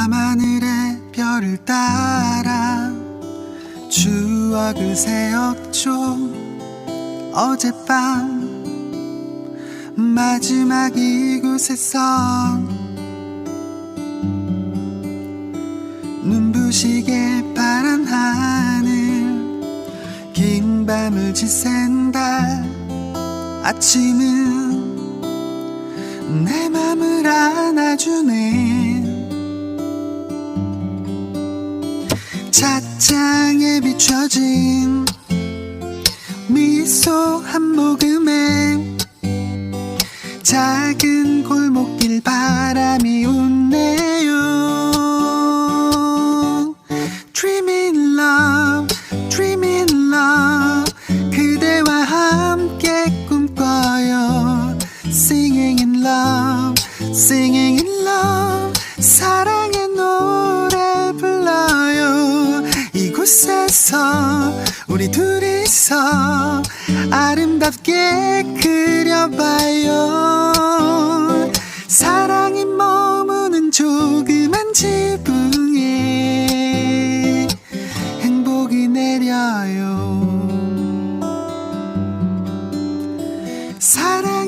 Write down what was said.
밤하늘의 별을 따라 추억을 세웠죠. 어젯밤 마지막 이곳에서 눈부시게 파란 하늘 긴 밤을 지샌 달 아침은 내 맘을 안 차창에 비춰진 미소 한 모금에 작은 골목길 바람이 웃네요 Dreaming love, dreaming love 그대와 함께 꿈꿔요 Singing in love, singing in love 사랑 곳에서 우리 둘이서 아름답게 그려봐요. 사랑이 머무는 조그만 지붕에 행복이 내려요. 사랑